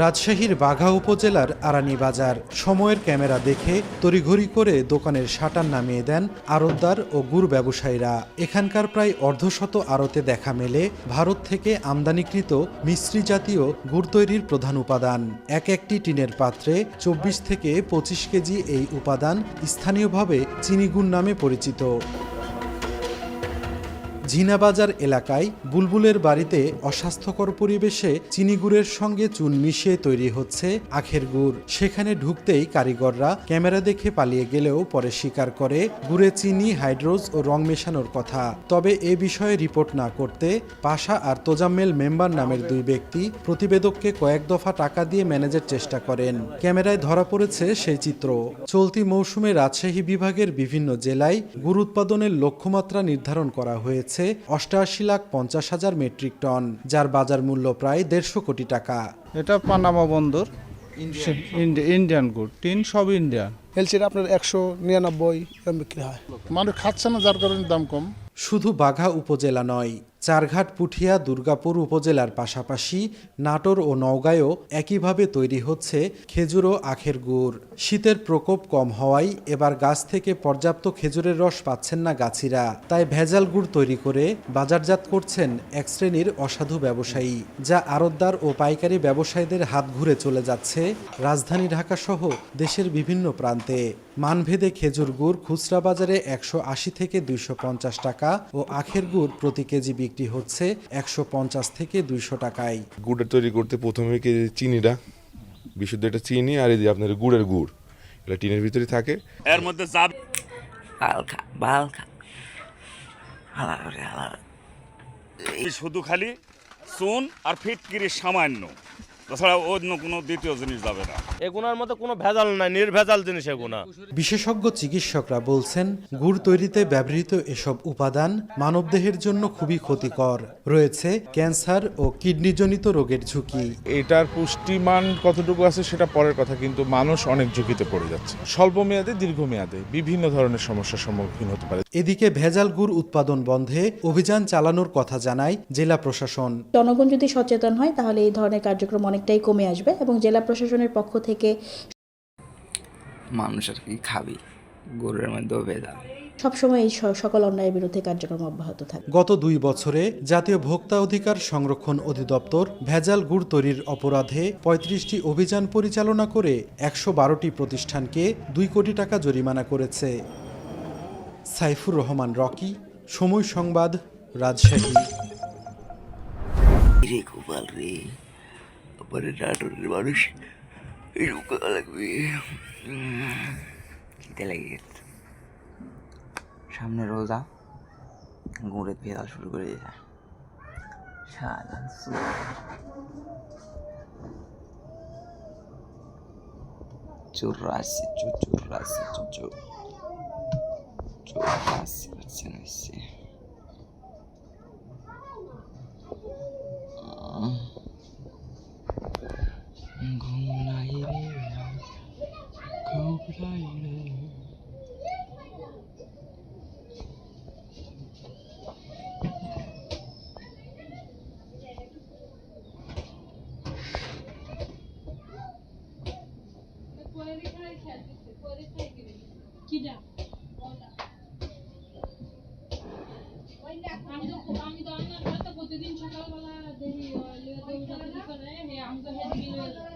রাজশাহীর বাঘা উপজেলার আরানি বাজার সময়ের ক্যামেরা দেখে তড়িঘড়ি করে দোকানের শাটার নামিয়ে দেন আড়তদার ও গুড় ব্যবসায়ীরা। এখানকার প্রায় অর্ধশত আড়তে দেখা মেলে ভারত থেকে আমদানিকৃত মিশ্রি জাতীয় গুড় তৈরির প্রধান উপাদান। এক একটি টিনের পাত্রে চব্বিশ থেকে পঁচিশ কেজি এই উপাদান স্থানীয়ভাবে চিনিগুড় নামে পরিচিত। ঝিনাবাজার এলাকায় বুলবুলের বাড়িতে অস্বাস্থ্যকর পরিবেশে চিনিগুড়ের সঙ্গে চুন মিশিয়ে তৈরি হচ্ছে আখের গুড়। সেখানে ঢুকতেই কারিগররা ক্যামেরা দেখে পালিয়ে গেলেও পরে স্বীকার করে গুড়ে চিনি, হাইড্রোজ ও রং মেশানোর কথা। তবে এ বিষয়ে রিপোর্ট না করতে পাশা আর তোজাম্মেল মেম্বার নামের দুই ব্যক্তি প্রতিবেদককে কয়েক দফা টাকা দিয়ে ম্যানেজের চেষ্টা করেন। ক্যামেরায় ধরা পড়েছে সেই চিত্র। চলতি মৌসুমে রাজশাহী বিভাগের বিভিন্ন জেলায় গুড় উৎপাদনের লক্ষ্যমাত্রা নির্ধারণ করা হয়েছে। অষ্টআশি লাখ পঞ্চাশ হাজার মেট্রিক টন যার বাজার মূল্য প্রায় দেড়শো কোটি টাকা। এটা পানামা বন্দর ইন্ডি- ইন্ডিয়ান গুড টিন সব ইন্ডিয়ান। এলসির আপনার একশো নিরানব্বই বিক্রি হয়। মানুষ খাচ্ছে না যার কারণে দাম কম। শুধু বাঘা উপজেলা নয় চারঘাট পুঠিয়া দুর্গাপুর উপজেলার পাশাপাশি নাটোর ও নওগাঁয়ও একইভাবে তৈরি হচ্ছে খেজুর ও আখের গুড়। শীতের প্রকোপ কম হওয়ায় এবার গাছ থেকে পর্যাপ্ত খেজুরের রস পাচ্ছেন না গাছিরা। তাই ভেজাল গুড় তৈরি করে বাজারজাত করছেন এক শ্রেণির অসাধু ব্যবসায়ী, যা আড়তদার ও পাইকারি ব্যবসায়ীদের হাত ঘুরে চলে যাচ্ছে রাজধানী ঢাকা সহ দেশের বিভিন্ন প্রান্তে। মানভেদে খেজুর গুড় খুচরা বাজারে একশো আশি থেকে দুইশো পঞ্চাশ টাকা ও আখের গুড় প্রতি কেজি বিক্রি হচ্ছে একশো পঞ্চাশ থেকে দুইশো টাকায়। গুড়ের তৈরি করতে প্রথমে কি চিনিটা বিশুদ্ধ এটা চিনি আর এই যে আপনার গুড়ের গুড় এটা টিনের ভিতরে থাকে। এর মধ্যে চাপ বালখা বালখা হালা শুধু খালি চুন আর ফিটকিরি সামান্য। তাছাড়া অন্য কোনো দ্বিতীয় জিনিস যাবে না। এগুনার মধ্যে কোনো ভেজাল নাই নির্ভেজাল জিনিস এগুনা। বিশেষজ্ঞ চিকিৎসকরা বলছেন গুড় তৈরিতে ব্যবহৃত এসব উপাদান মানবদেহের জন্য খুবই ক্ষতিকর। রয়েছে ক্যান্সার ও কিডনিজনিত রোগের ঝুঁকি। এটার পুষ্টিমান কতটুকু আছে সেটা পরের কথা কিন্তু মানুষ অনেক ঝুঁকিতে পড়ে যাচ্ছে। স্বল্প মেয়াদে দীর্ঘমেয়াদে বিভিন্ন ধরনের সমস্যার সম্মুখীন হতে পারে। এদিকে ভেজাল গুড় উৎপাদন বন্ধে অভিযান চালানোর কথা জানায় জেলা প্রশাসন। জনগণ যদি সচেতন হয় তাহলে এই ধরনের কার্যক্রম অনেকটাই কমে আসবে এবং জেলা প্রশাসনের পক্ষ থেকে মানুষ আর কি খাবি। গরুর মধ্যেও ভেজাল সবসময় এই সকল অন্যায়ের বিরুদ্ধে কার্যক্রম অব্যাহত থাকবে গত দুই বছরে জাতীয় ভোক্তা অধিকার সংরক্ষণ অধিদপ্তর ভেজাল গুড় তৈরির অপরাধে পঁয়ত্রিশটি অভিযান পরিচালনা করে একশো বারোটি প্রতিষ্ঠানকে দুই কোটি টাকা জরিমানা করেছে। সাইফুর রহমান রকি সময় সংবাদ রাজশাহী। রে গোপাল রে। তারপরে নাটোরের মানুষ এরকম লাগবে খিদে লেগে সামনে রোজা গুঁড়ে ভেজাল শুরু করে দিয়েছে সারা চুরাশি চুরাশি চুচু চুরাশি পার্সেন্ট হয়েছে আমি তো আমি তো আমার প্রতিদিন সকালবেলা দেখি আমি তো হেঁটে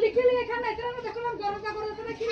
লিখিলি এখানে এখানে দেখলাম গরম কাপড় কি